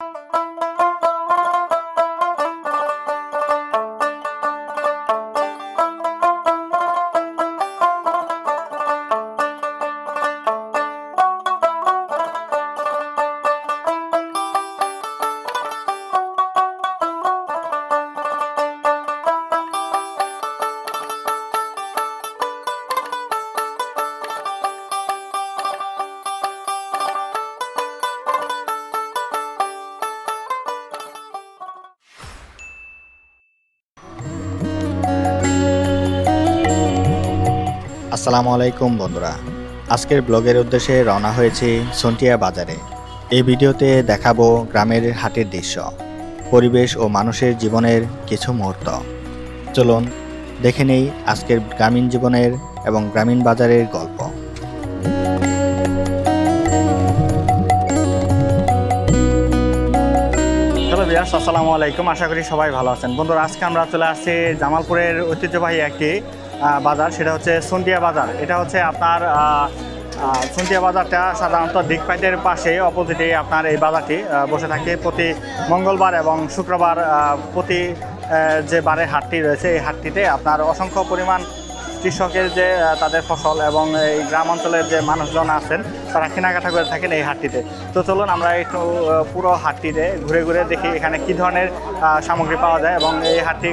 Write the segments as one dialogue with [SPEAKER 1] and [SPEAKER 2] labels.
[SPEAKER 1] Bye. আসসালামু আলাইকুম বন্ধুরা। আজকের ব্লগের উদ্দেশ্যে রওনা হয়েছি সন্টিয়া বাজারে। এই ভিডিওতে দেখাবো গ্রামের হাটের দৃশ্য, পরিবেশ ও মানুষের জীবনের কিছু মুহূর্ত। চলুন দেখে নেই আজকের গ্রামীণ জীবনের এবং গ্রামীণ বাজারের গল্প। আসসালামু আলাইকুম। আশা করি সবাই ভালো আছেন। বন্ধুরা, আজকে আমরা চলে আসছি জামালপুরের ঐতিহ্যবাহী একটি বাজার, সেটা হচ্ছে সন্ধিয়া বাজার। এটা হচ্ছে আপনার সন্টিয়া বাজারটা সাধারণত দিকপাইটের পাশে অপোজিটে আপনার এই বাজারটি বসে থাকে প্রতি মঙ্গলবার এবং শুক্রবার প্রতি যে বারে হাটটি রয়েছে, এই হাটটিতে আপনার অসংখ্য পরিমাণ কৃষকের যে তাদের ফসল এবং এই গ্রাম অঞ্চলের যে মানুষজন আছেন তারা কেনাকাটা করে থাকেন এই হাটটিতে। তো চলুন আমরা একটু পুরো হাটটিতে ঘুরে ঘুরে দেখি এখানে কি ধরনের সামগ্রী পাওয়া যায় এবং এই হাটটি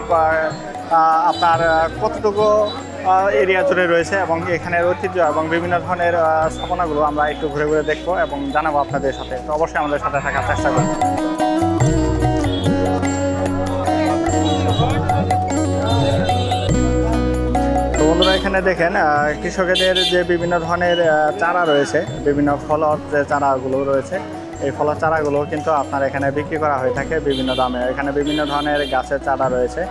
[SPEAKER 1] আপনার কতটুকু এরিয়া জুড়ে রয়েছে এবং এখানের ঐতিহ্য এবং বিভিন্ন ধরনের স্থাপনাগুলো আমরা একটু ঘুরে ঘুরে দেখব এবং জানাব আপনাদের সাথে। তো অবশ্যই আমাদের সাথে থাকার চেষ্টা করব এখানে দেখেন কৃষকদের যে বিভিন্ন ধরনের চারা রয়েছে, বিভিন্ন ফলর যে চারাগুলো রয়েছে, এই ফলের চারাগুলো কিন্তু আপনার এখানে বিক্রি করা হয়ে থাকে বিভিন্ন দামে। এখানে বিভিন্ন ধরনের গাছের চারা রয়েছে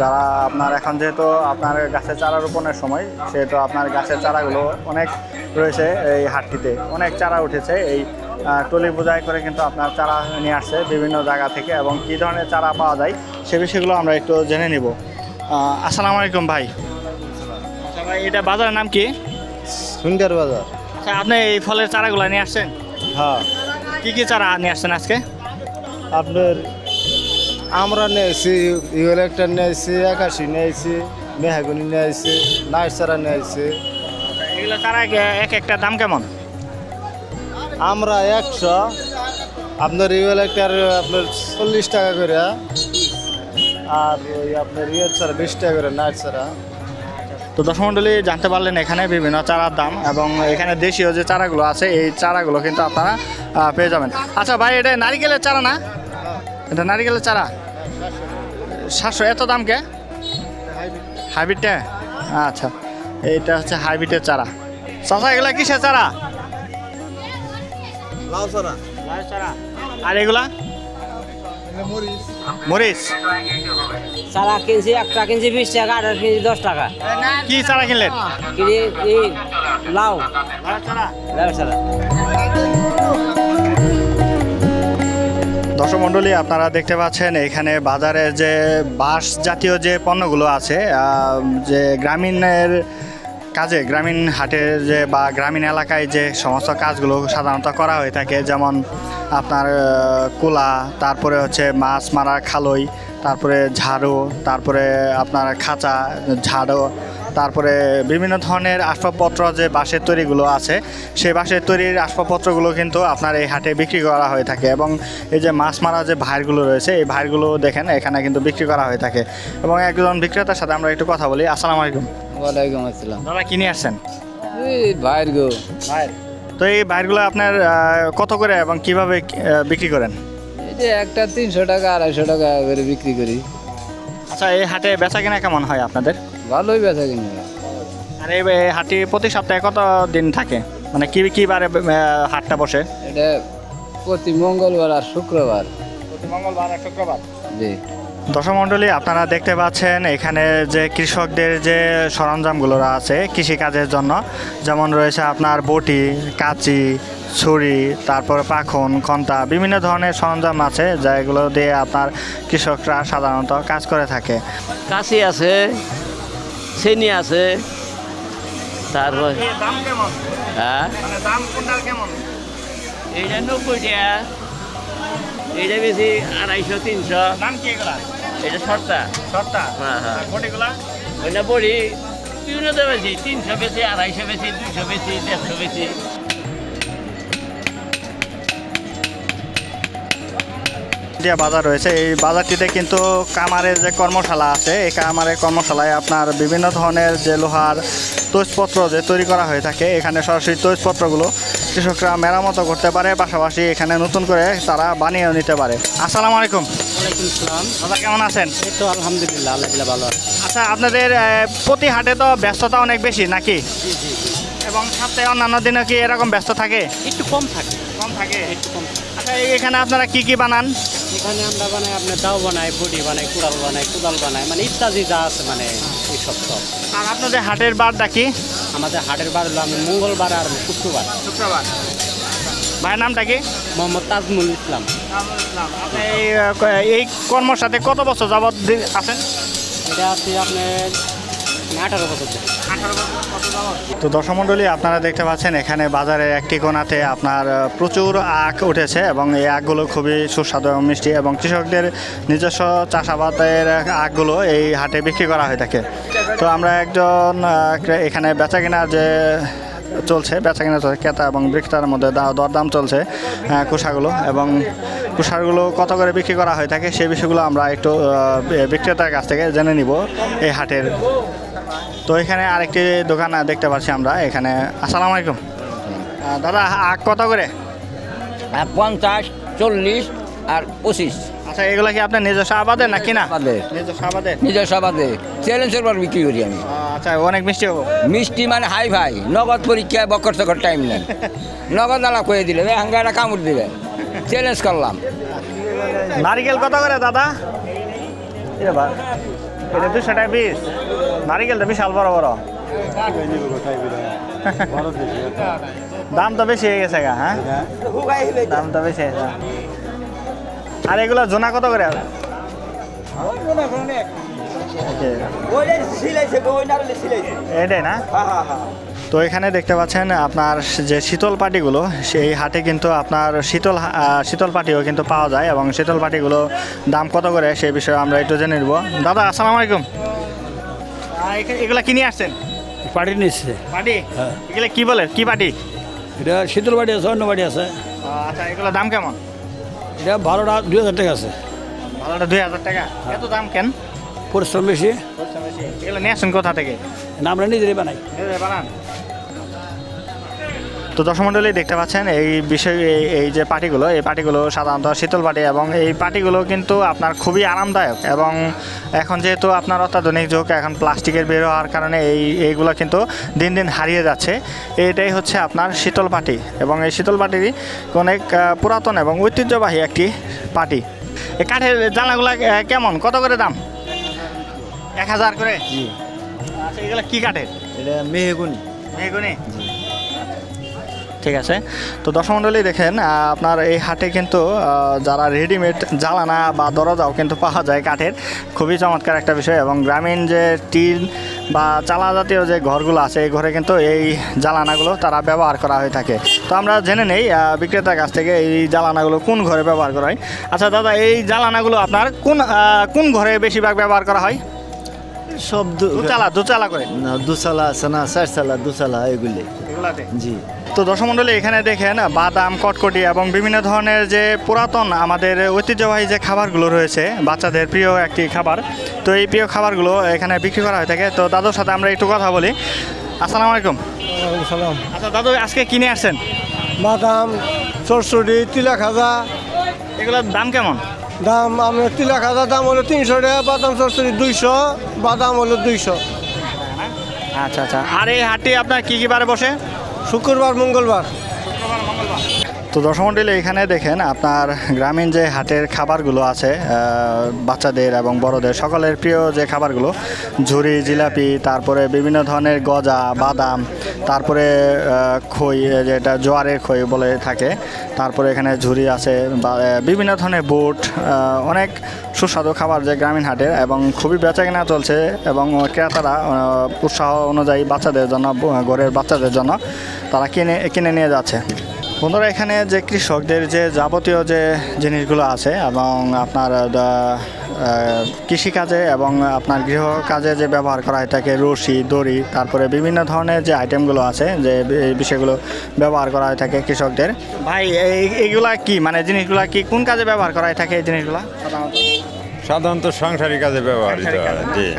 [SPEAKER 1] যারা আপনার এখন যেহেতু আপনার গাছের চারা রোপণের সময়, সেহেতু আপনার গাছের চারাগুলো অনেক রয়েছে এই হাটটিতে। অনেক চারা উঠেছে, এই টলি বোঝাই করে কিন্তু আপনার চারা নিয়ে আসছে বিভিন্ন জায়গা থেকে এবং কী ধরনের চারা পাওয়া যায় সে বিষয়গুলো আমরা একটু জেনে নিব। আসসালামু আলাইকুম ভাই। এটা বাজারের নাম কি?
[SPEAKER 2] সুন্দর বাজার।
[SPEAKER 1] আচ্ছা আপনি এই ফলের চারাগুলো নিয়ে আসছেন?
[SPEAKER 2] হ্যাঁ।
[SPEAKER 1] কি কি চারা নিয়ে আসছেন আজকে?
[SPEAKER 2] আপনার আমরা নিয়েছি ইউল একটা নিয়েছি একাশি নিয়েছি মেহাগুনি নিয়েছি নাইসারা নিয়েছি।
[SPEAKER 1] এগুলো চারা এক- এক একটা দাম কেমন?
[SPEAKER 2] আমরা একশো আপনার ইউল একটা আপনার চল্লিশ টাকা করে আর ওই আপনার ইয়ের চারা বিশ টাকা করে নাইট ছাড়া
[SPEAKER 1] তো দশমণ্ডলী জানতে পারলেন এখানে বিভিন্ন চারার দাম এবং এখানে দেশীয় যে চারাগুলো আছে এই চারাগুলো কিন্তু আপনারা পেয়ে যাবেন। আচ্ছা ভাই এটা নারিকেলের চারা না? এটা নারিকেলের চারা? সাতশো এত দাম কে? হাইব্রিডটা? আচ্ছা এইটা হচ্ছে হাইব্রিডের চারা। চাষা এগুলা কিসের চারা?
[SPEAKER 2] লাউ ছাড়া
[SPEAKER 1] চারা। আর এগুলা? মরিচ?
[SPEAKER 3] চারা কিনছি একটা কিনছি বিশ টাকা আটা কিনছি দশ টাকা।
[SPEAKER 1] কি চারা কিনলেন?
[SPEAKER 3] কিনে লাউ।
[SPEAKER 1] চারা
[SPEAKER 3] লাউ চারা।
[SPEAKER 1] দর্শক মণ্ডলী আপনারা দেখতে পাচ্ছেন এখানে বাজারে যে বাঁশ জাতীয় যে পণ্যগুলো আছে যে গ্রামীণের কাজে গ্রামীণ হাটে যে বা গ্রামীণ এলাকায় যে সমস্ত কাজগুলো সাধারণত করা হয়ে থাকে, যেমন আপনার কুলা, তারপরে হচ্ছে মাছ মারা খালই, তারপরে ঝাড়ু, তারপরে আপনার খাঁচা, ঝাড়ু, তারপরে বিভিন্ন ধরনের আসবাবপত্র যে বাঁশের তৈরিগুলো আছে, সেই বাঁশের তৈরির আসবাবপত্রগুলো কিন্তু আপনার এই হাটে বিক্রি করা হয়ে থাকে এবং এই যে মাছ মারা যে ভাইরগুলো রয়েছে, এই ভাইরগুলো দেখেন, এখানে কিন্তু বিক্রি করা হয়ে থাকে। এবং একজন বিক্রেতার সাথে আমরা একটু কথা বলি। আসসালামু আলাইকুম।
[SPEAKER 3] ওয়ালাইকুম আসসালাম।
[SPEAKER 1] দাদা কিনে আসছেন?
[SPEAKER 3] এই ভাইয়ের গো।
[SPEAKER 1] ভাইর তো এই ভাইরগুলো আপনার কত করে এবং কীভাবে বিক্রি করেন?
[SPEAKER 3] এই যে একটা তিনশো টাকা আড়াইশো টাকা করে বিক্রি করি।
[SPEAKER 1] আচ্ছা এই হাটে বেচা কেনা কেমন হয় আপনাদের?
[SPEAKER 3] ভালোই বেচা কিনি।
[SPEAKER 1] আর এই এই হাটটি প্রতি সপ্তাহে কত দিন থাকে? মানে কি কি বারে হাটটা বসে?
[SPEAKER 3] এটা প্রতি মঙ্গলবার আর শুক্রবার।
[SPEAKER 1] প্রতি মঙ্গলবার আর শুক্রবার?
[SPEAKER 3] জি।
[SPEAKER 1] দর্শক মণ্ডলী আপনারা দেখতে পাচ্ছেন এখানে যে কৃষকদের যে সরঞ্জামগুলো আছে কৃষিকাজের জন্য যেমন রয়েছে আপনার বটি কাঁচি ছুরি তারপর পাখন খন্তা বিভিন্ন ধরনের সরঞ্জাম আছে যেগুলো দিয়ে আপনার কৃষকরা সাধারণত কাজ করে থাকে।
[SPEAKER 4] কাশি আছে চেনি আছে তারপর হ্যাঁ?
[SPEAKER 1] মানে
[SPEAKER 4] এইটা নব্বই টাকা। এইটা বেশি আড়াইশো তিনশো।
[SPEAKER 1] নাম কি এগুলা?
[SPEAKER 4] এটা সস্তা
[SPEAKER 1] সস্তা
[SPEAKER 4] হ্যাঁ হ্যাঁ।
[SPEAKER 1] আর বটিগুলা
[SPEAKER 4] ওই না বড়ি বিভিন্ন বেশি তিনশো বেশি আড়াইশো বেশি দুইশো বেশি দেড়শো বেশি।
[SPEAKER 1] যে বাজার রয়েছে। এই বাজারটিতে কিন্তু কামারের যে কর্মশালা আছে এই কামারের কর্মশালায় আপনার বিভিন্ন ধরনের যে লোহার তৈজপত্র যে তৈরি করা হয়ে থাকে এখানে সরাসরি তৈজপত্রগুলো কৃষকরা মেরামতো করতে পারে পাশাপাশি এখানে নতুন করে তারা বানিয়েও নিতে পারে। আসসালামু আলাইকুম।
[SPEAKER 3] ওয়ালাইকুম
[SPEAKER 1] দাদা কেমন আছেন?
[SPEAKER 3] এই তো আলহামদুলিল্লাহ আল্লাহ ভালো আছে।
[SPEAKER 1] আচ্ছা আপনাদের প্রতি হাটে তো ব্যস্ততা অনেক বেশি নাকি? এবং সপ্তাহে অন্যান্য দিনে কি এরকম ব্যস্ত থাকে?
[SPEAKER 3] একটু কম থাকে।
[SPEAKER 1] কম থাকে?
[SPEAKER 3] একটু কম
[SPEAKER 1] আচ্ছা এই- এখানে আপনারা কি কি বানান?
[SPEAKER 3] এখানে আমরা বানাই আপনার দাও বানাই বডি বানাই কুড়াল বানাই কুদাল বানাই মানে ইত্যাদি যা আছে মানে এই সব।
[SPEAKER 1] আর আপনাদের হাটের বারটা কি?
[SPEAKER 3] আমাদের হাটের বার হলো আমি মঙ্গলবার আর শুক্রবার।
[SPEAKER 1] শুক্রবার। ভাইয়ের নামটা কি?
[SPEAKER 3] মোহাম্মদ তাজমুল ইসলাম।
[SPEAKER 1] আপনি এই, কর্মর সাথে কত বছর যাবৎ আছেন?
[SPEAKER 3] এটা আছে আপনার
[SPEAKER 1] তো দর্শক আপনারা দেখতে পাচ্ছেন এখানে বাজারের একটি কোণাতে আপনার প্রচুর আখ উঠেছে এবং এই আখগুলো খুবই সুস্বাদু এবং মিষ্টি এবং কৃষকদের নিজস্ব চাষাবাদের আখগুলো এই হাটে বিক্রি করা হয়ে থাকে। তো আমরা একজন এখানে বেচা কেনার যে চলছে বেচা কেনা চলছে ক্রেতা এবং বিক্রেতার মধ্যে দরদাম চলছে আহ, কুসাগুলো এবং কুসারগুলো কত করে বিক্রি করা হয়ে থাকে সেই বিষয়গুলো আমরা একটু বিক্রেতার কাছ থেকে জেনে নিব এই হাটের তো এখানে আরেকটি দোকান দেখতে পাচ্ছি আমরা এখানে আসসালামু আলাইকুম। দাদা আখ কত করে?
[SPEAKER 5] পঞ্চাশ চল্লিশ আর পঁচিশ।
[SPEAKER 1] আচ্ছা এগুলো কি আপনার নিজস্ব আবাদের না? কিনা
[SPEAKER 5] আমাদের
[SPEAKER 1] নিজস্ব আবাদের?
[SPEAKER 5] নিজের সবাদে চ্যালেঞ্জের পর বিক্রি করি আমি।
[SPEAKER 1] আচ্ছা অনেক মিষ্টি হব।
[SPEAKER 5] মিষ্টি মানে হাই ভাই নগদ পরীক্ষায় বকর চকর টাইম নেই। নগদ আলাপ করে দিলে হাঙ্গাটা কামড় দিলে চ্যালেঞ্জ করলাম।
[SPEAKER 1] নারিকেল কত করে দাদা? এটা দুশো টাকা পিস নারিকেলটা বিশাল বড় বড়। দাম তো বেশি হয়ে গেছে গা হ্যাঁ? দাম তো বেশি হয়েছে আর এগুলো জোনা কত করে? এটাই না? তো এখানে দেখতে পাচ্ছেন আপনার যে শীতল পাটিগুলো, সেই হাটে কিন্তু আপনার শীতল শীতল পাটিও কিন্তু পাওয়া যায় এবং শীতল পাটিগুলো দাম কত করে, সেই বিষয়ে আমরা একটু জেনে নেব। দাদা, আসসালামু আলাইকুম। এগুলা কিনে আসছেন?
[SPEAKER 6] পাটি নিচ্ছে
[SPEAKER 1] পাটি এগুলা কি বলে? কি পাটি
[SPEAKER 6] এটা শীতল বাড়ি আছে অন্য বাড়ি আছে।
[SPEAKER 1] আচ্ছা এগুলো দাম কেমন?
[SPEAKER 6] এটা ভালোটা দুই হাজার টাকা আছে।
[SPEAKER 1] ভালোটা দুই হাজার টাকা। এত দাম কেন?
[SPEAKER 6] পরিশ্রম বেশি।
[SPEAKER 1] এগুলো নিয়ে আসুন কোথা থেকে?
[SPEAKER 6] না আমরা নিজেরাই বানাই।
[SPEAKER 1] নিজেরাই বানান? তো দর্শক মণ্ডলী দেখতে পাচ্ছেন এই বিষয় এই- এই যে পাটিগুলো এই পাটিগুলো সাধারণত শীতল পাটি এবং এই পাটিগুলো কিন্তু আপনার খুবই আরামদায়ক এবং এখন যেহেতু আপনার অত্যাধুনিক যুগ এখন প্লাস্টিকের বের হওয়ার কারণে এই এইগুলো কিন্তু দিন দিন হারিয়ে যাচ্ছে। এটাই হচ্ছে আপনার শীতল পাটি এবং এই শীতল পাটি অনেক পুরাতন এবং ঐতিহ্যবাহী একটি পাটি। এই কাঠের জানলাগুলো আহ, কেমন? কত করে দাম? এক হাজার করে? আচ্ছা এগুলো কী কাঠের?
[SPEAKER 2] এটা মেহেগুনি।
[SPEAKER 1] ঠিক আছে? তো দর্শক মণ্ডলী দেখেন আপনার এই হাটে কিন্তু যারা রেডিমেড জ্বালানা বা দরজাও কিন্তু পাওয়া যায় কাঠের খুবই চমৎকার একটা বিষয় এবং গ্রামীণ যে টিন বা চালা জাতীয় যে ঘরগুলো আছে এই ঘরে কিন্তু এই জ্বালানাগুলো তারা ব্যবহার করা হয়ে থাকে। তো আমরা জেনে নেই বিক্রেতার কাছ থেকে এই জ্বালানাগুলো কোন ঘরে ব্যবহার করা হয়। আচ্ছা দাদা এই জ্বালানাগুলো আপনার কোন কোন ঘরে বেশিরভাগ ব্যবহার করা হয়?
[SPEAKER 2] সব
[SPEAKER 1] দুচালা দুচালা করে।
[SPEAKER 2] না দুসালা আছে না চারসালা দুসালা এগুলি।
[SPEAKER 1] এগুলাতে
[SPEAKER 2] জি।
[SPEAKER 1] তো দর্শক মণ্ডলী এখানে দেখেন বাদাম কটকটি এবং বিভিন্ন ধরনের যে পুরাতন আমাদের ঐতিহ্যবাহী যে খাবারগুলো রয়েছে বাচ্চাদের প্রিয় একটি খাবার। তো এই প্রিয় খাবারগুলো এখানে বিক্রি করা হয়ে থাকে। তো দাদুর সাথে আমরা একটু কথা বলি। আসসালামু আলাইকুম।
[SPEAKER 6] সালাম।
[SPEAKER 1] আচ্ছা দাদু আজকে কিনে আসছেন?
[SPEAKER 6] বাদাম চরচড়ি তিলা খাজা
[SPEAKER 1] এগুলোর দাম কেমন?
[SPEAKER 6] দাম আমার তিলা খাজা দাম হলো তিনশো টাকা বাদাম চরচড়ি দুইশো বাদাম হলো দুইশো।
[SPEAKER 1] আচ্ছা আচ্ছা। আর এই হাটটি আপনার কী কী বারে বসে?
[SPEAKER 6] শুক্রবার, মঙ্গলবার।
[SPEAKER 1] তো দর্শক মণ্ডলী এখানে দেখেন আপনার গ্রামীণ যে হাটের খাবারগুলো আছে বাচ্চাদের এবং বড়দের, সকলের প্রিয় যে খাবারগুলো, ঝুরি, জিলাপি, তারপরে বিভিন্ন ধরনের গজা, বাদাম, তারপরে খই যেটা জোয়ারের খই বলে থাকে, তারপরে এখানে ঝুরি আছে, বা বিভিন্ন ধরনের বুট অনেক সুস্বাদু খাবার যে গ্রামীণ হাটের এবং খুবই বেচাকেনা চলছে এবং ক্রেতারা উৎসাহ অনুযায়ী বাচ্চাদের জন্য ঘরের বাচ্চাদের জন্য তারা কিনে কিনে নিয়ে যাচ্ছে। বন্ধুরা, এখানে যে কৃষকদের যে যাবতীয় যে জিনিসগুলো আছে এবং আপনার কৃষিকাজে এবং আপনার গৃহ কাজে যে ব্যবহার করা হয় থাকে রশি, দড়ি, তারপরে বিভিন্ন ধরনের যে আইটেমগুলো আছে, যে এই বিষয়গুলো ব্যবহার করা হয় থাকে কৃষকদের। ভাই, এই- এইগুলা কি? মানে জিনিসগুলা কি, কোন কাজে ব্যবহার করা হয় থাকে এই জিনিসগুলা? সাধারণত?
[SPEAKER 7] সাধারণত সাংসারিক কাজে ব্যবহৃত হয় জি।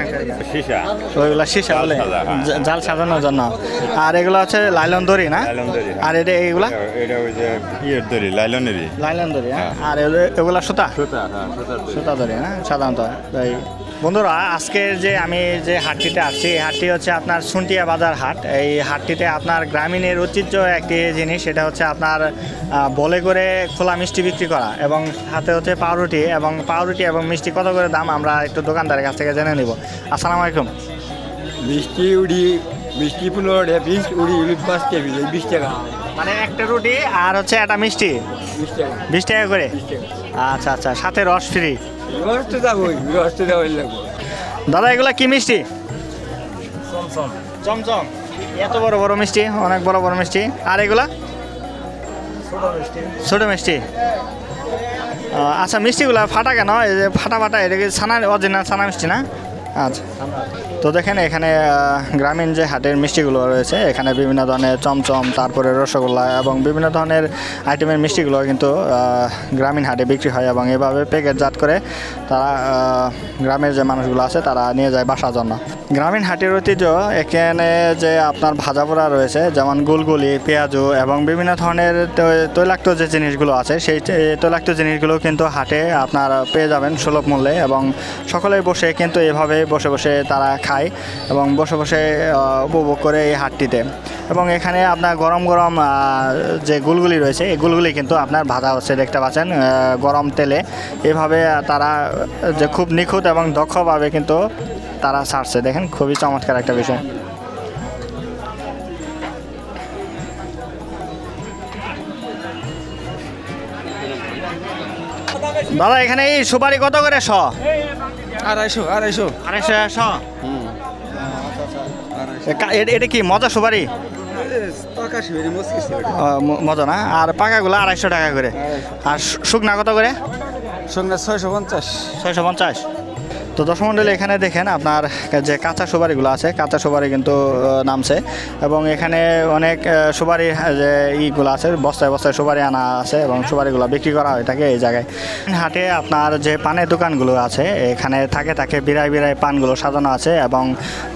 [SPEAKER 7] সীসা
[SPEAKER 1] ওইগুলা সীসা বলে
[SPEAKER 7] হ্যাঁ।
[SPEAKER 1] জাল সাজানোর জন্য। আর এগুলো হচ্ছে লাইলন দড়ি না?
[SPEAKER 7] লাইলন দড়ি, হ্যাঁ।
[SPEAKER 1] আর এটা এইগুলা?
[SPEAKER 7] এটা- এটা ওই যে ইয়ের দড়ি লাইলনেরই।
[SPEAKER 1] লাইলন দড়ি হ্যাঁ। আর এগুলো- এগুলা সুতা?
[SPEAKER 7] সুতা হ্যাঁ দড়ি।
[SPEAKER 1] না? সাধারণত বন্ধুরা আজকের যে আমি যে হাটটিতে আসছি এই হাটটি হচ্ছে আপনার সুন্টিয়া বাজার হাট। এই হাটটিতে আপনার গ্রামীণের ঐতিহ্য একটি জিনিস সেটা হচ্ছে আপনার বলে করে খোলা মিষ্টি বিক্রি করা এবং হাতে হচ্ছে পাউরুটি এবং পাউরুটি এবং মিষ্টি কত করে দাম আমরা একটু দোকানদারের কাছ থেকে জেনে নিব। আসসালামু আলাইকুম।
[SPEAKER 8] মিষ্টি উড়ি মিষ্টি পনেরো বিশ উড়ি উড়ি পাঁচ কেজি বিশ টাকা।
[SPEAKER 1] মানে একটা রুটি আর হচ্ছে একটা মিষ্টি।
[SPEAKER 8] বিশ টাকা।
[SPEAKER 1] বিশ টাকা করে? আচ্ছা আচ্ছা সাথে রস ফ্রি।
[SPEAKER 8] রস তো যাবোই রস তো যাবোই লাগবো।
[SPEAKER 1] দাদা এগুলা কি মিষ্টি? চমচম। এত বড় বড় মিষ্টি অনেক বড় বড় মিষ্টি। আর এগুলা? ছোট মিষ্টি। আচ্ছা মিষ্টিগুলা ফাটা কেন এই যে ফাটা ফাটা এটা কি ছানা অরিজিনাল ছানা মিষ্টি না? আচ্ছা। তো দেখেন এখানে গ্রামীণ যে হাটের মিষ্টিগুলো রয়েছে, এখানে বিভিন্ন ধরনের চমচম, তারপরে রসগোল্লা এবং বিভিন্ন ধরনের আইটেমের মিষ্টিগুলো কিন্তু গ্রামীণ হাটে বিক্রি হয় এবং এভাবে প্যাকেটজাত করে তারা গ্রামের যে মানুষগুলো আছে তারা নিয়ে যায় বাসার জন্য। গ্রামীণ হাটের ঐতিহ্য, এখানে যে আপনার ভাজা পোড়া রয়েছে, যেমন গুলগুলি, পেঁয়াজু এবং বিভিন্ন ধরনের তৈলাক্ত যে জিনিসগুলো আছে, সেই তৈলাক্ত জিনিসগুলো কিন্তু হাটে আপনার পেয়ে যাবেন সুলভ মূল্যে এবং সকলেই বসে কিন্তু এভাবে বসে বসে তারা খায় এবং বসে বসে উপভোগ করে এই হাটটিতে। এবং এখানে আপনার গরম গরম যে গুলগুলি রয়েছে এই গুলগুলি কিন্তু আপনার ভাজা হচ্ছে দেখতে পাচ্ছেন গরম তেলে। এভাবে তারা যে খুব নিখুঁত এবং দক্ষভাবে কিন্তু তারা ছাড়ছে দেখেন খুবই চমৎকার একটা বিষয়। দাদা এখানে এই সুপারি কত করে শ?
[SPEAKER 6] আড়াইশো আড়াইশো।
[SPEAKER 1] আড়াইশো শ? এটা কি মজা সুপারি? মজা না? আর পাকাগুলো আড়াইশো টাকা করে। আর শুকনা কত করে?
[SPEAKER 6] শুকনা ছয়শো পঞ্চাশ।
[SPEAKER 1] ছয়শো পঞ্চাশ। তো দশমণ্ডলী এখানে দেখেন আপনার যে কাঁচা সুপারিগুলো আছে, কাঁচা সুপারি কিন্তু নামছে। এবং এখানে অনেক সুপারি যে ইগুলো আছে, বস্তায় বস্তায় সুপারি আনা আছে এবং সুপারিগুলো বিক্রি করা হয়ে থাকে এই জায়গায়। হাটে আপনার যে পানের দোকানগুলো আছে, এখানে থাকে থাকে বিরাই বিরাই পানগুলো সাজানো আছে এবং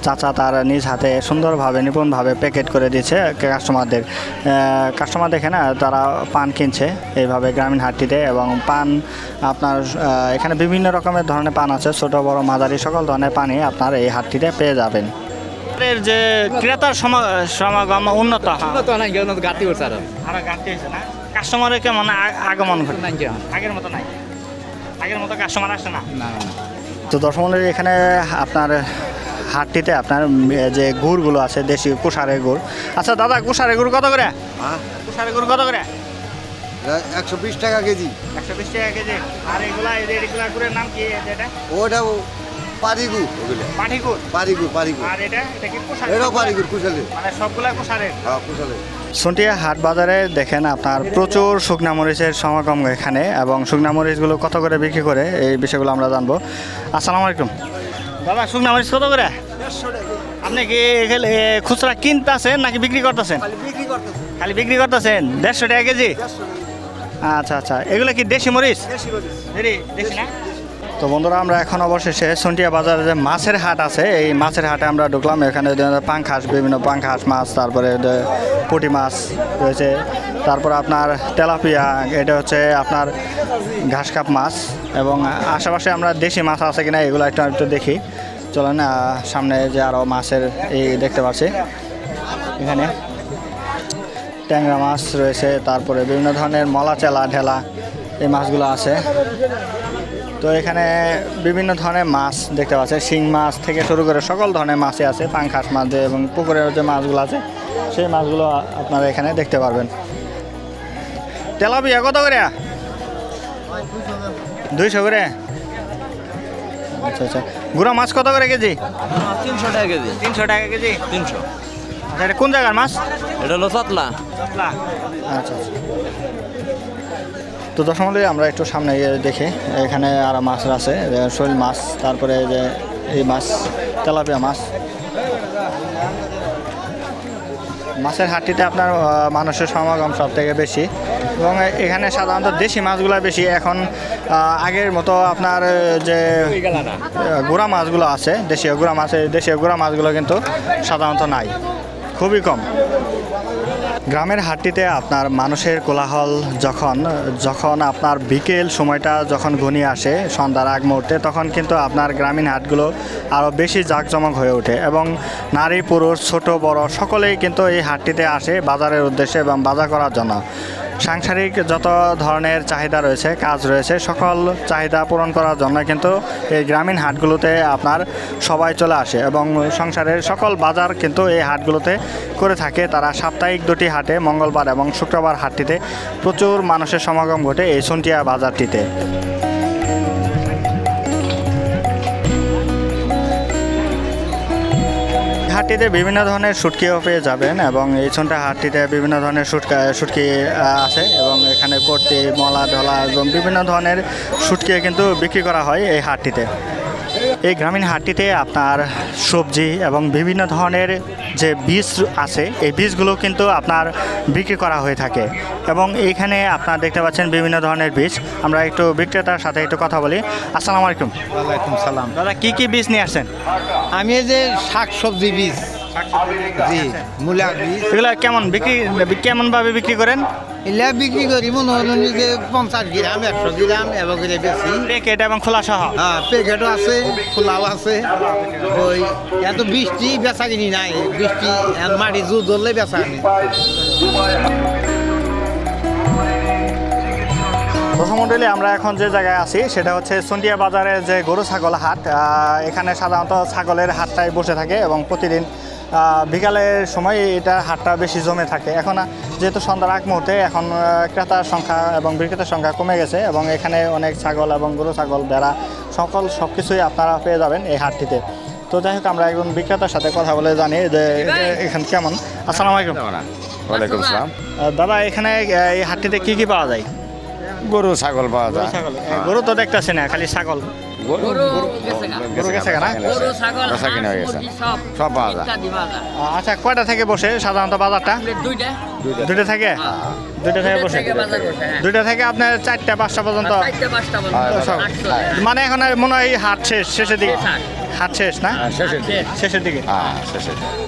[SPEAKER 1] চাচা তার নিজ হাতে সুন্দরভাবে, নিপুণভাবে প্যাকেট করে দিচ্ছে কাস্টমারদের। কাস্টমার দেখে না, তারা পান কিনছে এইভাবে গ্রামীণ হাটটিতে এবং পান আপনার এখানে বিভিন্ন রকমের ধরনের পান আছে, ছোট বড় মাঝারি সকল ধরনের পানি আপনার এই হাটটিতে পেয়ে যাবেন। এর যে ক্রেতার সমা- সমাগম উন্নত
[SPEAKER 3] তো নাই কেউ গাতি করছে আর।
[SPEAKER 1] আরও ঘাটতি হয়েছে না? কাস্টমারের কেমন আ- আগমন ঘটে। আগের মতো নাই। আগের মতো কাস্টমার আসে না।
[SPEAKER 3] না না
[SPEAKER 1] তো দশমনের এখানে আপনার হাটটিতে আপনার যে গুড়গুলো আছে দেশি কুষারের গুড়। আচ্ছা দাদা কুষারের গুড় কত করে? কুষারের গুড় কত করে?
[SPEAKER 2] একশো বিশ টাকা কেজি।
[SPEAKER 1] একশো বিশ টাকা কেজি। আর এগুলা এগুলা গুড়ের নাম কি? যেটা
[SPEAKER 2] ওটা পারিগু ওগুলো।
[SPEAKER 1] পাঠি
[SPEAKER 2] পারিগু পারিগু।
[SPEAKER 1] আর এটা? এটা কি কুষার
[SPEAKER 2] এটাও পারিগুর কুশালে
[SPEAKER 1] মানে সবগুলা কুষারের
[SPEAKER 2] হ্যাঁ কুশালে
[SPEAKER 1] সুন্টিয়া হাট বাজারে দেখেন আপনার প্রচুর শুকনা মরিচের সমাগম এখানে এবং শুকনা মরিচগুলো কত করে বিক্রি করে? এই বিষয়গুলো আমরা জানব। আসসালামু আলাইকুম। দাদা শুকনা মরিচ কত করে? আপনি কি এখানে খুচরা কিনতেছেন নাকি বিক্রি করতেছেন? খালি বিক্রি করতেছেন? দেড়শো টাকা কেজি? আচ্ছা আচ্ছা। এগুলো কি দেশি মরিচ? দেশি দেশি না? তো বন্ধুরা আমরা এখন অবশেষে সন্টিয়া বাজারে যে মাছের হাট আছে এই মাছের হাটে আমরা ঢুকলাম। এখানে যে পাঙ্খাস বিভিন্ন পাঙ্খাস মাছ তারপরে পুঁটি মাছ রয়েছে। তারপর আপনার তেলাপিয়া এটা হচ্ছে আপনার ঘাসকাপ মাছ। এবং আশেপাশে আমরা দেশি মাছ আছে কিনা এগুলো একটু একটু দেখি। চলেন সামনে যে আরও মাছের এই দেখতে পাচ্ছি। এখানে ট্যাংরা মাছ রয়েছে তারপরে বিভিন্ন ধরনের মলা চেলা ঢেলা এই মাছগুলো আছে। তো এখানে বিভিন্ন ধরনের মাছ দেখতে পাচ্ছেন শিং মাছ থেকে শুরু করে সকল ধরনের মাছই আছে পাঙ্খাস মাছ যে এবং পুকুরের যে মাছগুলো আছে সেই মাছগুলো আপনারা এখানে দেখতে পারবেন। তেলাপিয়া কত করে? দুইশো করে? আচ্ছা আচ্ছা। গুড়া মাছ কত করে কেজি?
[SPEAKER 8] তিনশো টাকা কেজি।
[SPEAKER 1] তিনশো টাকা কেজি?
[SPEAKER 8] তিনশো।
[SPEAKER 1] এটা কোন জায়গার মাছ?
[SPEAKER 3] এটা হলো চাতলা।
[SPEAKER 1] আচ্ছা আচ্ছা। তো দশ মন্দিরে আমরা একটু সামনে গিয়ে দেখি এখানে আরও মাছ আছে শৈল মাছ তারপরে যে এই মাছ তেলাপিয়া মাছ। মাছের হাটটিতে আপনার মানুষের সমাগম সব থেকে বেশি। এবং এখানে সাধারণত দেশি মাছগুলো বেশি এখন আগের মতো আপনার যে গুড়া মাছগুলো আছে দেশীয় গুড়া মাছ দেশীয় গুড়া মাছগুলো কিন্তু সাধারণত নাই। খুবই কম। গ্রামের হাটটিতে আপনার মানুষের কোলাহল যখন যখন আপনার বিকেল সময়টা যখন ঘনিয়ে আসে সন্ধ্যার আগ মুহূর্তে, তখন কিন্তু আপনার গ্রামীণ হাটগুলো আরও বেশি জাঁকজমক হয়ে ওঠে এবং নারী, পুরুষ, ছোট, বড় সকলেই কিন্তু এই হাটটিতে আসে বাজারের উদ্দেশ্যে এবং বাজার করার জন্য। সাংসারিক যত ধরনের চাহিদা রয়েছে, কাজ রয়েছে, সকল চাহিদা পূরণ করার জন্য কিন্তু এই গ্রামীণ হাটগুলোতে আপনার সবাই চলে আসে এবং সংসারের সকল বাজার কিন্তু এই হাটগুলোতে করে থাকে। তারা সাপ্তাহিক দুটি হাটে, মঙ্গলবার এবং শুক্রবার হাটটিতে প্রচুর মানুষের সমাগম ঘটে এই সন্টিয়া বাজারটিতে। হাটটিতে বিভিন্ন ধরনের শুটকিও পেয়ে যাবেন এবং এই ছোনটা হাটটিতে বিভিন্ন ধরনের শুটকা, শুটকি আছে এবং এখানে কর্তি মলা ঢলা এবং বিভিন্ন ধরনের শুটকি কিন্তু বিক্রি করা হয় এই হাটটিতে। এই গ্রামীণ হাটটিতে আপনার সবজি এবং বিভিন্ন ধরনের যে বীজ আছে এই বীজগুলো কিন্তু আপনার বিক্রি করা হয়ে থাকে। এবং এইখানে আপনার দেখতে পাচ্ছেন বিভিন্ন ধরনের বীজ। আমরা একটু বিক্রেতার সাথে একটু কথা বলি। আসসালামু আলাইকুম।
[SPEAKER 2] ওয়ালাইকুম সালাম।
[SPEAKER 1] দাদা কী কী বীজ নিয়ে আসছেন?
[SPEAKER 2] আমি এই যে শাক সবজি বীজ জি মূলা বীজ
[SPEAKER 1] এগুলো কেমন বিক্রি কেমন ভাবে বিক্রি করেন?
[SPEAKER 2] এগুলা বিক্রি করি মনে হলো যে পঞ্চাশ গ্রাম একশো গ্রাম এবং করে বেশি।
[SPEAKER 1] প্যাকেট এবং খোলা সহ?
[SPEAKER 2] হ্যাঁ প্যাকেটও আছে খোলাও আছে। ওই এত বৃষ্টি বেচা কিনি নাই। বৃষ্টি মাটি জু ধরলে বেচা কিনি।
[SPEAKER 1] আমরা এখন যে জায়গায় আছি সেটা হচ্ছে সন্ডিয়া বাজারের যে গরু ছাগল হাট। এখানে সাধারণত ছাগলের হাটটাই বসে থাকে এবং প্রতিদিন বিকালের সময় এটা হাটটা বেশি জমে থাকে। এখন যেহেতু সন্ধ্যার আগ মুহূর্তে এখন ক্রেতার সংখ্যা এবং বিক্রেতার সংখ্যা কমে গেছে এবং এখানে অনেক ছাগল এবং গরু ছাগল ভেড়া সকল সব কিছুই আপনারা পেয়ে যাবেন এই হাটটিতে। তো যাই হোক আমরা একজন বিক্রেতার সাথে কথা বলে জানি যে এখানে কেমন। আসসালামু আলাইকুম।
[SPEAKER 7] ওয়ালাইকুম সালাম।
[SPEAKER 1] দাদা এখানে এই হাটটিতে কি কি পাওয়া যায়?
[SPEAKER 7] গরু ছাগল পাওয়া যায়।
[SPEAKER 1] গরু তো দেখতেছি না খালি ছাগল।
[SPEAKER 4] সব।
[SPEAKER 7] পাওয়া যায়।
[SPEAKER 1] আচ্ছা কয়টা থেকে বসে সাধারণত বাজারটা?
[SPEAKER 4] দুইটা।
[SPEAKER 1] দুইটা থেকে। দুইটা থেকে বসে?
[SPEAKER 4] বাজার বসে হ্যাঁ।
[SPEAKER 1] দুইটা থেকে আপনার চারটা পাঁচটা পর্যন্ত?
[SPEAKER 7] হ্যাঁ,
[SPEAKER 1] মানে এখন মনে হয় হাট শেষ শেষের দিকে।
[SPEAKER 4] হাট।
[SPEAKER 1] শেষ না?
[SPEAKER 7] শেষের দিকে।
[SPEAKER 1] শেষের দিকে।
[SPEAKER 7] হ্যাঁ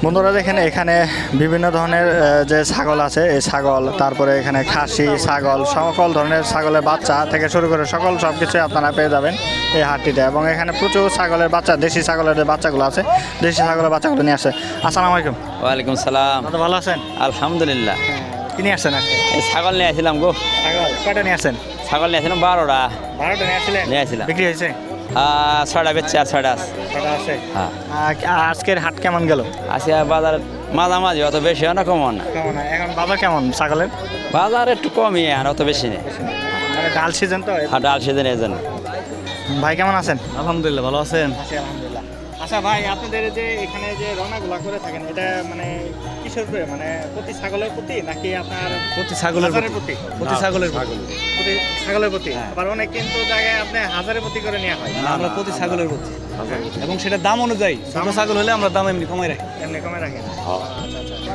[SPEAKER 1] বন্ধুরা দেখেন এখানে বিভিন্ন ধরনের যে ছাগল আছে এই ছাগল তারপরে এখানে খাসি ছাগল সকল ধরনের ছাগলের বাচ্চা থেকে শুরু করে সকল সব কিছু আপনারা পেয়ে যাবেন এই হাটটিতে। এবং এখানে প্রচুর ছাগলের বাচ্চা দেশি ছাগলের যে বাচ্চাগুলো আছে দেশি ছাগলের বাচ্চাগুলো নিয়ে আসে। আসসালামু আলাইকুম।
[SPEAKER 3] ওয়ালাইকুম সালাম।
[SPEAKER 1] ভালো আছেন?
[SPEAKER 3] আলহামদুলিল্লাহ।
[SPEAKER 1] কি নিয়ে আসছেন আজকে?
[SPEAKER 3] ছাগল নিয়ে আসছিলাম গো।
[SPEAKER 1] ছাগল কয়টা নিয়ে আসছেন?
[SPEAKER 3] ছাগল নিয়ে আসছিলাম বারোটা।
[SPEAKER 1] বারোটা নিয়ে আসছিলেন?
[SPEAKER 3] নিয়ে আসছিলাম।
[SPEAKER 1] বিক্রি হয়েছে?
[SPEAKER 3] ছয়টা বেচছে আর ছয়টা আছে। হ্যাঁ।
[SPEAKER 1] আজকের হাট কেমন গেল?
[SPEAKER 3] আর বাজার মাঝামাঝি অত বেশি হয় না কম হয় না।
[SPEAKER 1] কেমন এখন বাজার কেমন ছাগলের?
[SPEAKER 3] বাজার একটু কমই আর অত বেশি নেই।
[SPEAKER 1] মানে ডাল সিজন তো?
[SPEAKER 3] আর ডাল সিজন এই জন্য।
[SPEAKER 1] ভাই কেমন আছেন?
[SPEAKER 3] আলহামদুলিল্লাহ ভালো আছেন?
[SPEAKER 1] আছি আলহামদুলিল্লাহ। আচ্ছা ভাই আপনাদের যে এখানে যে রওনাগুলা করে থাকেন এটা মানে কিসের উপরে? মানে প্রতি ছাগলের প্রতি নাকি আপনার
[SPEAKER 6] প্রতি ছাগলের
[SPEAKER 1] প্রতি?
[SPEAKER 6] প্রতি? ছাগলের প্রতি
[SPEAKER 1] প্রতি। ছাগলের প্রতি? আবার অনেক কিন্তু জায়গায় আপনি হাজারের প্রতি করে নেওয়া হয়।
[SPEAKER 6] আমরা প্রতি ছাগলের প্রতি। এবং সেটা দাম অনুযায়ী। ছোট ছাগল হলে আমরা দাম এমনি কমাই রাখি।
[SPEAKER 1] এমনি কমে রাখেন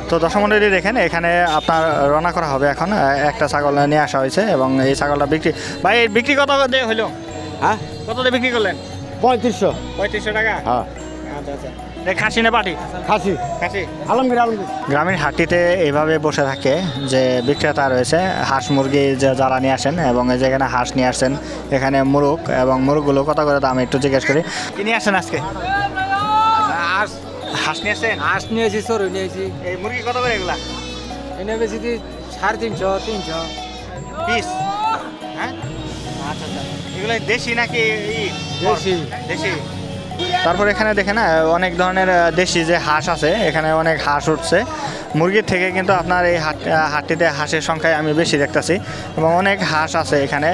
[SPEAKER 1] তো দশম মন্ডলী দেখেন এখানে আপনার রওনা করা হবে এখন। একটা ছাগল নিয়ে আসা হয়েছে এবং এই ছাগলটা বিক্রি ভাই বিক্রি কত দিয়ে হইল
[SPEAKER 6] হ্যাঁ?
[SPEAKER 1] কত দিয়ে বিক্রি করলেন?
[SPEAKER 6] পঁয়ত্রিশশো।
[SPEAKER 1] পঁয়ত্রিশশো টাকা?
[SPEAKER 6] হ্যাঁ।
[SPEAKER 1] আচ্ছা আচ্ছা খাসি না পাটি?
[SPEAKER 6] খাসি।
[SPEAKER 1] খাসি?
[SPEAKER 6] আলমগীর আলমগীর।
[SPEAKER 1] গ্রামীণ হাটটিতে এইভাবে বসে থাকে যে বিক্রেতা রয়েছে হাঁস মুরগি যে যারা নিয়ে আসেন এবং এই যেখানে হাঁস নিয়ে আসেন এখানে মুরগ এবং মুরগগুলো কত করে দাম একটু জিজ্ঞেস করি। কি নিয়ে আসছেন আজকে? হাঁস। হাঁস নিয়ে আসছেন?
[SPEAKER 6] হাঁস নিয়েছি সরু নিয়েছি
[SPEAKER 1] এই মুরগি কত করে এগুলা?
[SPEAKER 6] এনে বেশি সাড়ে তিনশো তিনশো।
[SPEAKER 1] পিস? হ্যাঁ? আচ্ছা আচ্ছা। এগুলো দেশি নাকি ই?
[SPEAKER 6] দেশি।
[SPEAKER 1] দেশি। তারপর এখানে দেখে না অনেক ধরনের দেশি যে হাঁস আছে এখানে অনেক হাঁস উঠছে। মুরগির থেকে কিন্তু আপনার এই হাট হাটটিতে হাঁসের সংখ্যায় আমি বেশি দেখতেছি। এবং অনেক হাঁস আছে এখানে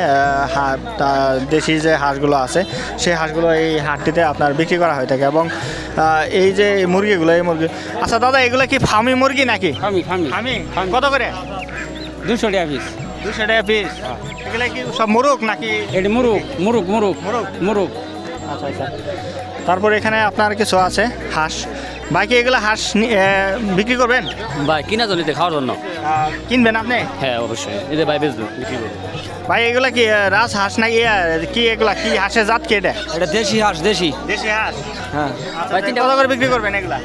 [SPEAKER 1] দেশি যে হাঁসগুলো আছে সেই হাঁসগুলো এই হাটটিতে আপনার বিক্রি করা হয়ে থাকে। এবং এই যে মুরগিগুলো এই মুরগি আচ্ছা দাদা এগুলো কি ফার্মি মুরগি নাকি?
[SPEAKER 3] ফার্মি
[SPEAKER 1] কত করে?
[SPEAKER 3] দুশো টাকা পিস
[SPEAKER 1] দুশো টাকা পিস এগুলো কি সব মুরগ নাকি?
[SPEAKER 3] এটা মুরুক মুরুক মুরুক
[SPEAKER 1] মুরগ।
[SPEAKER 3] মুরুক
[SPEAKER 1] আচ্ছা আচ্ছা। তারপর এখানে আপনার কিছু আছে হাঁস। বাকি এগুলো হাঁস নি- বিক্রি করবেন?
[SPEAKER 3] ভাই কিনা জনিতে খাওয়ার জন্য।
[SPEAKER 1] কিনবেন আপনি?
[SPEAKER 3] হ্যাঁ অবশ্যই। এদের ভাই বেচবো বিক্রি করব।
[SPEAKER 1] ভাই এগুলা কি রাজ হাঁস নাকি এ, কি এগুলা কি হাঁসের জাত কি এটা?
[SPEAKER 9] এটা দেশি হাঁস দেশি।
[SPEAKER 1] দেশি হাঁস?
[SPEAKER 9] হ্যাঁ।
[SPEAKER 1] আচ্ছা, কত করে বিক্রি করবেন এগুলা?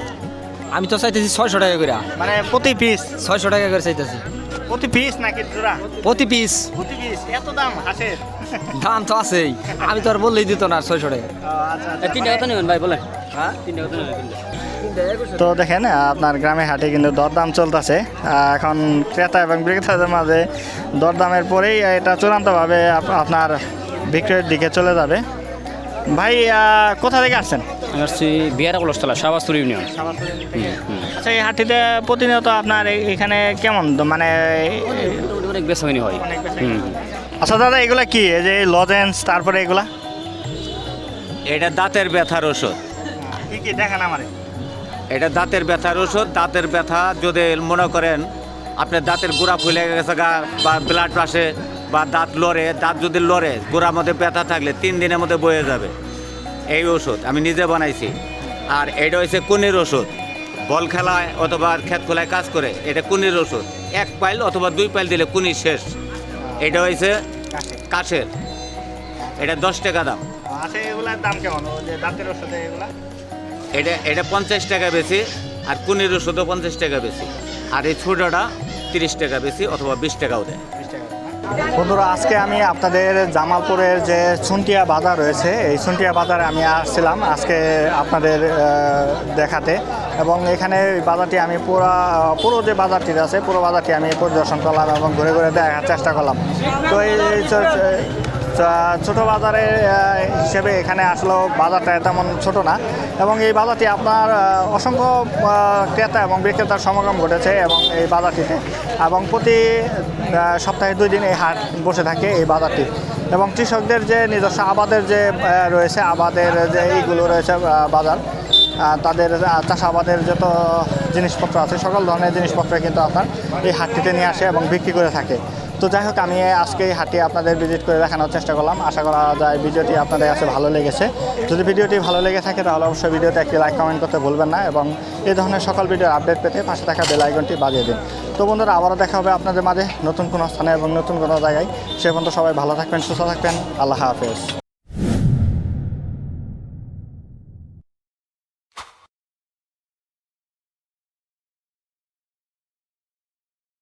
[SPEAKER 9] আমি তো চাইতেছি ছয়শো টাকা করে
[SPEAKER 1] মানে প্রতি পিস?
[SPEAKER 9] ছয়শো টাকা করে চাইতেছি।
[SPEAKER 1] প্রতি পিস নাকি জোড়া?
[SPEAKER 9] প্রতি পিস।
[SPEAKER 1] প্রতি পিস এত দাম হাঁসের?
[SPEAKER 9] দাম তো আছেই। আমি তো আর বললেই দিত না ছয়শো টাকা।
[SPEAKER 3] তিনটা কথা নেবেন ভাই বলেন।
[SPEAKER 9] হ্যাঁ?
[SPEAKER 3] তিনটা কথা নেবেন
[SPEAKER 1] তো দেখেন আপনার গ্রামে হাটে কিন্তু দরদাম চলতেছে। এখন ক্রেতা এবং বিক্রেতাদের মাঝে দরদামের পরেই এটা চূড়ান্তভাবে আপ- আপনার বিক্রয়ের দিকে চলে যাবে। ভাই কোথা থেকে আসছেন?
[SPEAKER 3] আমি আসছি বিহারা কলসতলা শাহবাস্তুর ইউনিয়ন।
[SPEAKER 1] আচ্ছা এই হাটটিতে প্রতিনিয়ত আপনার এখানে কেমন মানে
[SPEAKER 3] অনেক বেসামিনি হয়। হুম।
[SPEAKER 1] আচ্ছা দাদা এগুলা কি? এই যে লজেন্স তারপরে এগুলা?
[SPEAKER 10] এটা দাঁতের ব্যথার ওষুধ।
[SPEAKER 1] কি কি? দেখেন আমারে।
[SPEAKER 10] এটা দাঁতের ব্যথার ওষুধ। দাঁতের ব্যথা যদি মনে করেন আপনার দাঁতের গোড়া ফুলে গেছে গা বা ব্লাড আসে বা দাঁত লড়ে দাঁত যদি লড়ে গোড়ার মধ্যে ব্যথা থাকলে তিন দিনের মধ্যে বয়ে যাবে। এই ওষুধ আমি নিজে বানাইছি। আর এটা হচ্ছে কুনির ওষুধ। বল খেলায় অথবা ক্ষেত খোলায় কাজ করে এটা কুনির ওষুধ। এক পাইল অথবা দুই পাইল দিলে কুনি শেষ। এটা হয়েছে কাশের এটা দশ টাকা দাম।
[SPEAKER 1] আচ্ছা এগুলার দাম কেমন? যে দাঁতের ওষুধে এগুলা?
[SPEAKER 10] এটা এটা পঞ্চাশ টাকা বেশি আর কুনির ওষুধও পঞ্চাশ টাকা বেশি। আর এই ছোটোটা তিরিশ টাকা বেশি অথবা বিশ টাকাও দেয়।
[SPEAKER 1] বন্ধুরা আজকে আমি আপনাদের জামালপুরের যে সুন্টিয়া বাজার রয়েছে এই সুন্টিয়া বাজারে আমি আসছিলাম। আজকে আপনাদের দেখাতে। এবং এখানে বাজারটি আমি পুরো পুরো যে বাজারটি আছে, পুরো বাজারটি আমি পরিদর্শন করলাম এবং ঘুরে ঘুরে দেখার চেষ্টা করলাম। তো এই ছোট বাজারের হিসেবে এখানে আসলেও বাজারটা তেমন ছোট না এবং এই বাজারটি আপনার অসংখ্য ক্রেতা এবং বিক্রেতার সমাগম ঘটেছে এবং এই বাজারটিতে এবং প্রতি সপ্তাহে দুই দিন এই হাট বসে থাকে এই বাজারটি এবং কৃষকদের যে নিজস্ব আবাদের যে রয়েছে, আবাদের যে এইগুলো রয়েছে বাজার তাদের চাষাবাদের যত জিনিসপত্র আছে, সকল ধরনের জিনিসপত্র কিন্তু আপনার এই হাটটিতে নিয়ে আসে এবং বিক্রি করে থাকে। তো যাই হোক, আমি আজকে এই হাটে আপনাদের ভিজিট করে দেখানোর চেষ্টা করলাম। আশা করা যায় ভিডিওটি আপনাদের কাছে ভালো লেগেছে। যদি ভিডিওটি ভালো লেগে থাকে, তাহলে অবশ্যই ভিডিওতে একটি লাইক কমেন্ট করতে ভুলবেন না এবং এই ধরনের সকল ভিডিওর আপডেট পেতে পাশে থাকা বেল আইকনটি বাজিয়ে দিন। তো বন্ধুরা, আবারও দেখা হবে আপনাদের মাঝে নতুন কোনো স্থানে এবং নতুন কোনো জায়গায়। সে পর্যন্ত সবাই ভালো থাকবেন, সুস্থ থাকবেন। আল্লাহ হাফেজ।